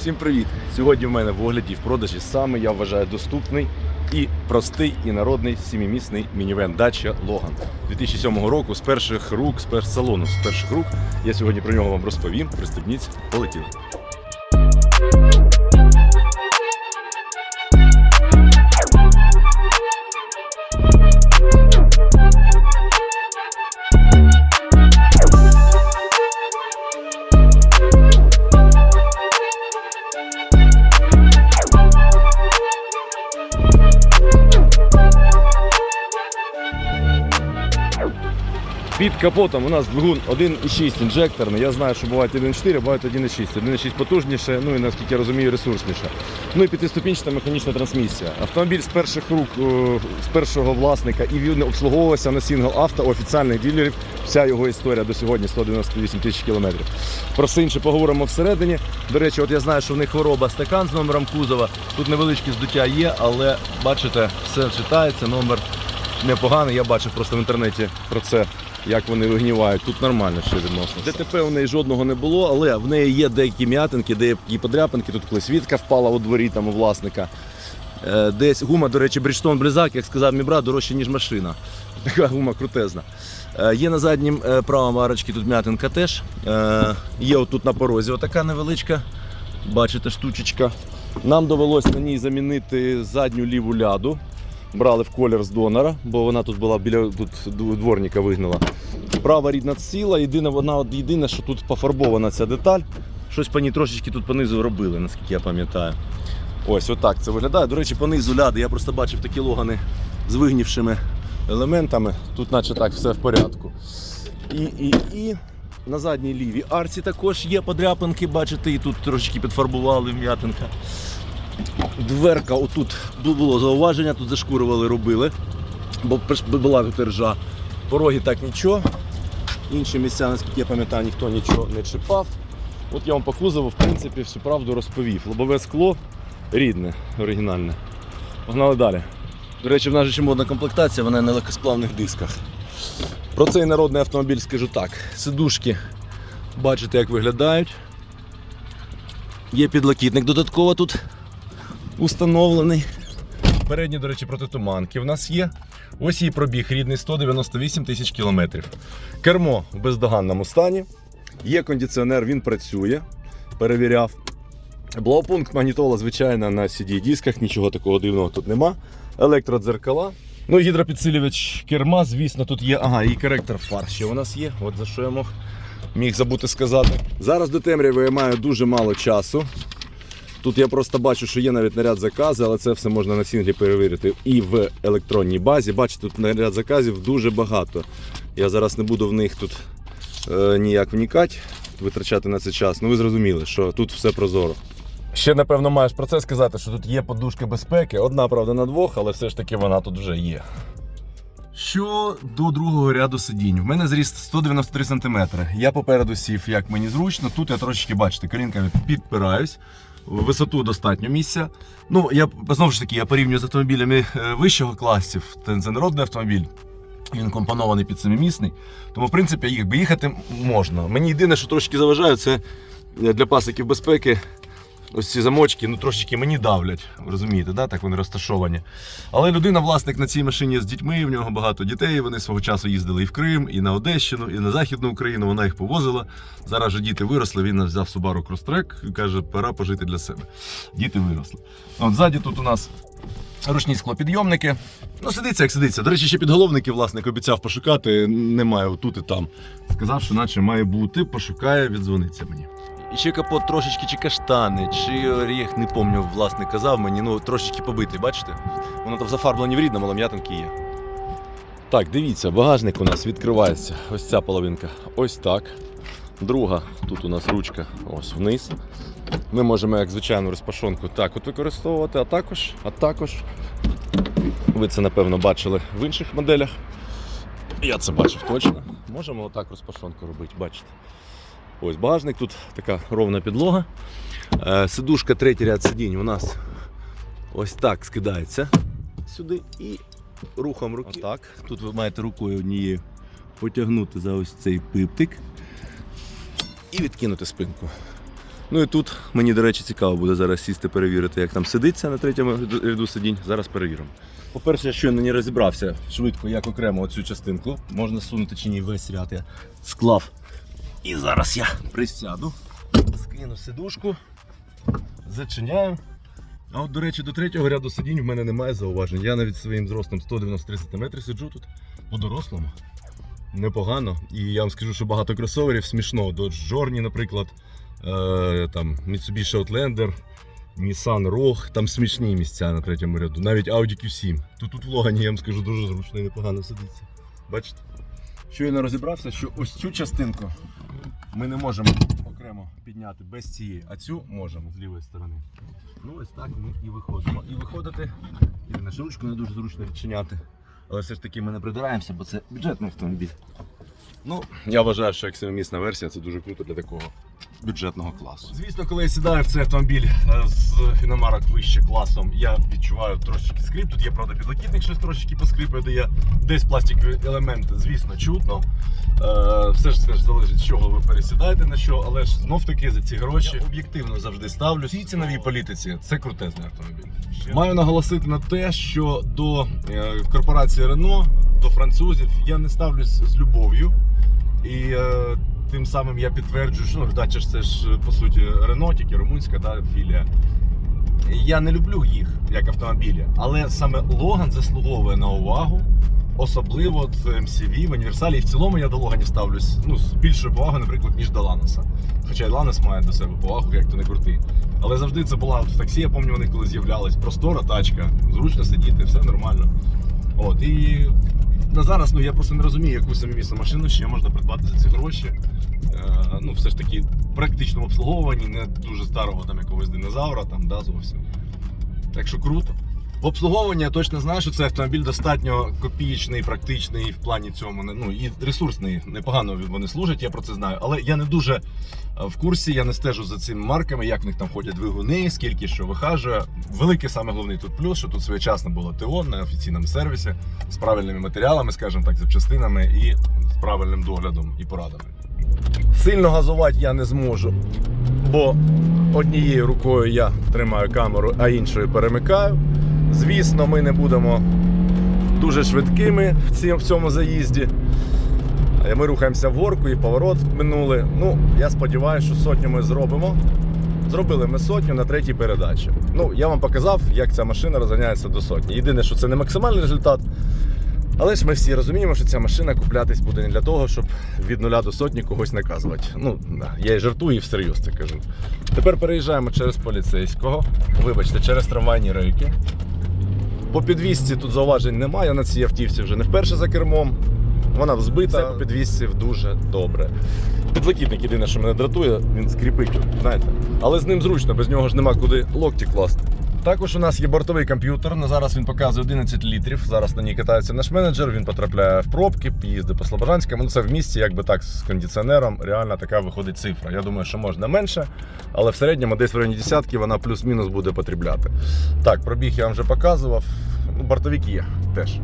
Всім привіт! Сьогодні в мене в огляді в продажі саме я вважаю доступний і простий, і народний сімімісний мінівен Dacia Logan 2007 року з перших рук, з першого салону, з перших рук. Я сьогодні про нього вам розповім. Пристебніться, полетіли. Капотом у нас двигун 1,6 інжекторний. Я знаю, що бувають 1,4, бувають 1,6. 1,6 потужніше, ну і наскільки я розумію, ресурсніше. Ну і п'ятиступінчата механічна трансмісія. Автомобіль з перших рук, е, з першого власника, і він обслуговувався на Single Auto офіціальних дилерів. Вся його історія до сьогодні 198 тисяч кілометрів. Про все інше поговоримо всередині. До речі, от я знаю, що в них хвороба стакан з номером кузова. Тут невеличке здуття є, але бачите, все читається, номер непоганий. Я бачив просто в інтернеті про це, як вони вигнівають. Тут нормально ще відносно. ДТП у неї жодного не було, але в неї є деякі м'ятинки, деякі подряпинки. Тут колись вітка впала у дворі там у власника. Е, Десь гума, до речі, Bridgestone Blizzak, як сказав мій брат, дорожче, ніж машина. Така гума крутезна. Е, Є на заднім е, правому арочці тут м'ятинка теж. Є отут на порозі отака невеличка. Бачите, штучечка. Нам довелось на ній замінити задню ліву ляду. Брали в колір з донора, бо вона тут була біля тут дворника вигнала. Права рідна ціла, єдине, вона от єдине, що тут пофарбована ця деталь. Щось по ній трошечки тут понизу робили, наскільки я пам'ятаю. Ось отак це виглядає. До речі, понизу ляди я просто бачив такі логани з вигнівшими елементами. Тут наче так все в порядку. І, і, і на задній лівій арці також є подряпинки, бачите, і тут трошечки підфарбували м'ятинка. Дверка, отут було зауваження, тут зашкурювали, робили, бо була тут ржа. Пороги так нічого. Інші місця, наскільки я пам'ятаю, ніхто нічого не чіпав. От я вам по кузову, в принципі, всю правду розповів. Лобове скло рідне, оригінальне. Погнали далі. До речі, в нас же ще модна комплектація, вона на легкосплавних дисках. Про цей народний автомобіль скажу так. Сидушки, бачите, як виглядають. Є підлокітник додатково тут установлений. Передні, до речі, протитуманки в нас є. Ось її пробіг рідний 198 тисяч кілометрів. Кермо в бездоганному стані. Є кондиціонер, він працює. Перевіряв. Блоупункт магнітола, звичайно, на CD-дисках, нічого такого дивного тут нема. Електродзеркала. Ну, гідропідсилювач керма, звісно, тут є. Ага, і коректор фар ще у нас є. От за що я мог, міг забути сказати. Зараз до темряви я маю дуже мало часу. Тут я просто бачу, що є навіть наряд закази, але це все можна на сінглі перевірити і в електронній базі. Бачите, тут наряд заказів дуже багато. Я зараз не буду в них тут е, ніяк вникати, витрачати на це час. Ну ви зрозуміли, що тут все прозоро. Ще напевно маєш про це сказати, що тут є подушки безпеки. Одна, правда, на двох, але все ж таки вона тут вже є. Що до другого ряду сидінь. В мене зріст 193 см. Я попереду сів, як мені зручно. Тут я трошечки, бачите, колінками підпираюсь. В Висоту достатньо місця. Ну, я знову ж таки я порівнюю з автомобілями е, вищого класів. Це народний автомобіль. Він компонований під семимісний. Тому, в принципі, якби їхати можна. Мені єдине, що трошки заважає, це е, для пасиків безпеки. Ось ці замочки, ну трошечки мені давлять, розумієте, да? так вони розташовані. Але людина, власник на цій машині з дітьми, в нього багато дітей. Вони свого часу їздили і в Крим, і на Одещину, і на Західну Україну. Вона їх повозила. Зараз же діти виросли. Він взяв Subaru Crosstrek і каже, пора пожити для себе. Діти виросли. От ззаді тут у нас ручні склопідйомники. Ну, сидиться, як сидиться. До речі, ще підголовники власник обіцяв пошукати. Немає тут і там. Сказав, що наче має бути, пошукає, віддзвониться мені. І ще капот трошечки чи каштани, чи оріх, не пам'ятаю, власник казав мені, ну трошечки побитий, бачите? Воно там зафарблені в рідному, але м'ятинки є. Так, дивіться, багажник у нас відкривається. Ось ця половинка. Ось так. Друга, тут у нас ручка ось вниз. Ми можемо, як звичайну розпашонку, так от використовувати, а також, а також. Ви це, напевно, бачили в інших моделях. Я це бачив точно. Можемо отак розпашонку робити, бачите. Ось багажник, тут така ровна підлога. Е, Сидушка, третій ряд сидінь у нас ось так скидається сюди і рухом руки. Отак. Тут ви маєте рукою однією потягнути за ось цей пиптик і відкинути спинку. Ну і тут мені, до речі, цікаво буде зараз сісти перевірити, як там сидиться на третьому ряду- сидінь. Зараз перевіримо. По-перше, я щойно не розібрався швидко, як окремо оцю частинку. Можна сунути чи ні весь ряд. Я склав. І зараз я присяду, скину сидушку, зачиняю. А от, до речі, до третього ряду сидінь в мене немає зауважень. Я навіть своїм зростом 193 см сиджу тут по-дорослому. Непогано. І я вам скажу, що багато кросоверів смішно. Dodge Journey, наприклад, е, там Mitsubishi Outlander, Nissan Rogue, там смішні місця на третьому ряду. Навіть Audi Q7. Тут, тут в Логані, я вам скажу, дуже зручно і непогано сидиться. Бачите? Щойно розібрався, що ось цю частинку ми не можемо окремо підняти без цієї, а цю можемо з лівої сторони. Ну ось так ми і виходимо. І виходити, і нашу ручку не дуже зручно відчиняти. Але все ж таки ми не придираємося, бо це бюджетний автомобіль. Ну, я вважаю, що як версія це дуже круто для такого бюджетного класу. Звісно, коли я сідаю в цей автомобіль е, з іномарок вище класом, я відчуваю трошечки скрип. Тут є, правда, підлокітник, щось трошечки поскрипує, де є десь пластикові елементи, звісно, чутно. Е, все ж це ж залежить, з чого ви пересідаєте на що, але ж знов таки за ці гроші я об'єктивно завжди ставлю. В цій ціновій політиці це крутезний автомобіль. Маю наголосити на те, що до е, корпорації Renault, до французів я не ставлюсь з любов'ю. І е, тим самим я підтверджую, що ну, Dacia ж це ж по суті Renault, тільки румунська да, філія. Я не люблю їх як автомобілі, але саме Логан заслуговує на увагу. Особливо от MCV в універсалі. І в цілому я до Логанів ставлюсь ну, з більшою повагою, наприклад, ніж до Ланоса. Хоча і Ланос має до себе повагу, як то не крутий. Але завжди це була от в таксі, я пам'ятаю, вони коли з'являлись. Простора тачка, зручно сидіти, все нормально. От, і на зараз ну, я просто не розумію, яку самімісну машину ще можна придбати за ці гроші. Е, ну, все ж таки, в практичному обслуговуванні, не дуже старого там якогось динозавра, там, да, зовсім. Так що круто. В обслуговуванні я точно знаю, що цей автомобіль достатньо копієчний, практичний в плані цьому. Ну і ресурсний. Непогано вони служать, я про це знаю. Але я не дуже е, в курсі, я не стежу за цими марками, як в них там ходять двигуни, скільки що вихажує. Великий саме головний тут плюс, що тут своєчасно було ТО на офіційному сервісі з правильними матеріалами, скажімо так, запчастинами і з правильним доглядом і порадами. Сильно газувати я не зможу, бо однією рукою я тримаю камеру, а іншою перемикаю. Звісно, ми не будемо дуже швидкими в цьому заїзді. Е, Ми рухаємося в горку і поворот минули. Ну, я сподіваюся, що сотню ми зробимо. Зробили ми сотню на третій передачі. Ну, я вам показав, як ця машина розганяється до сотні. Єдине, що це не максимальний результат. Але ж ми всі розуміємо, що ця машина куплятись буде не для того, щоб від нуля до сотні когось наказувати. Ну, я і жартую, і всерйоз це кажу. Тепер переїжджаємо через поліцейського, вибачте, через трамвайні рейки. По підвісці тут зауважень немає, на цій автівці вже не вперше за кермом. Вона взбита, Все по підвісці дуже добре. Підлокітник єдине, що мене дратує, він скріпить, знаєте. Але з ним зручно, без нього ж нема куди локті класти. Також у нас є бортовий комп'ютер. На зараз він показує 11 літрів. Зараз на ній катається наш менеджер. Він потрапляє в пробки, їздить по Слобожанському. Ну це в місті, якби так, з кондиціонером. Реально така виходить цифра. Я думаю, що можна менше, але в середньому десь в районі десятки вона плюс-мінус буде потрібляти. Так, пробіг я вам вже показував. Ну, бортовик є теж.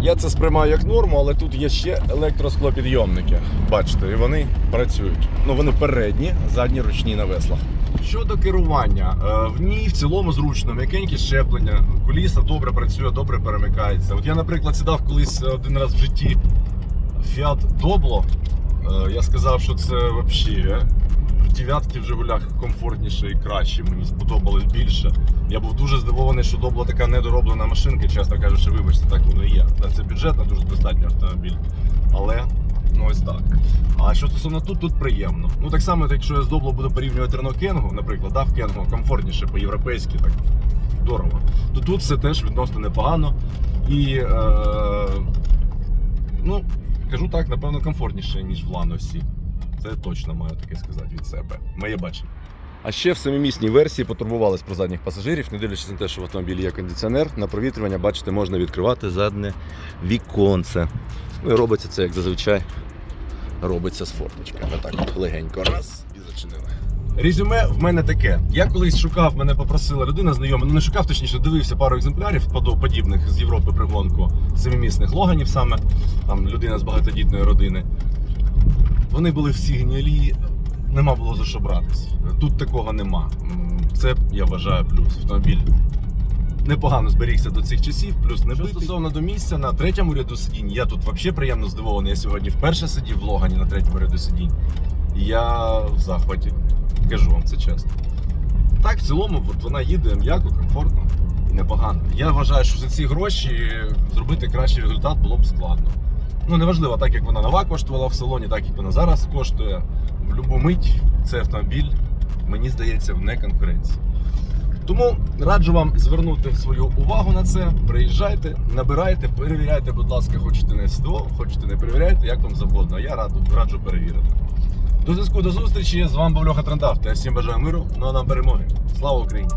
Я це сприймаю як норму, але тут є ще електросклопідйомники. Бачите, і вони працюють. Ну вони передні, задні ручні на веслах. Щодо керування, е, в ній в цілому зручно, м'якенькі щеплення, коліса добре працює, добре перемикається. От я, наприклад, сідав колись один раз в житті Fiat Doblo. Е, Я сказав, що це взагалі в дев'ятки в Жигулях комфортніше і краще. Мені сподобалось більше. Я був дуже здивований, що Добла така недороблена машинка, чесно кажучи, вибачте, так воно і є. Це бюджетно, дуже достатній автомобіль. Але ну ось так. А що стосовно тут, тут приємно. Ну так само, якщо я з Добло буду порівнювати Renault Кенгу, наприклад, да, в Кенгу комфортніше по-європейськи, так здорово. То тут все теж відносно непогано. І е, ну, кажу так, напевно, комфортніше, ніж в Ланосі. Це точно маю таке сказати від себе. Моє бачення. А ще в самімісній версії потурбувались про задніх пасажирів, не дивлячись на те, що в автомобілі є кондиціонер, на провітрювання, бачите, можна відкривати задне віконце. Ну і робиться це, як зазвичай, робиться з форточками. Так от легенько раз і зачинили. Резюме в мене таке. Я колись шукав, мене попросила людина знайома, ну не шукав, точніше, дивився пару екземплярів подібних з Європи пригонку семимісних логанів саме, там людина з багатодітної родини. Вони були всі гнілі, нема було за що братись. Тут такого нема. Це я вважаю плюс. Автомобіль непогано зберігся до цих часів, плюс не стосовно до місця на третьому ряду сидінь. Я тут взагалі приємно здивований. Я сьогодні вперше сидів в Логані на третьому ряду сидінь. Я в захваті. Кажу вам це чесно. Так, в цілому, от вона їде м'яко, комфортно і непогано. Я вважаю, що за ці гроші зробити кращий результат було б складно. Ну, неважливо, так як вона нова коштувала в салоні, так як вона зараз коштує. В будь-яку мить цей автомобіль, мені здається, вне конкуренції. Тому раджу вам звернути свою увагу на це. Приїжджайте, набирайте, перевіряйте, будь ласка, хочете на СТО, хочете не перевіряйте, як вам завгодно. Я раду, раджу перевірити. До зв'язку до зустрічі. З вами був Льоха Трандавт. Я всім бажаю миру, ну а нам перемоги. Слава Україні!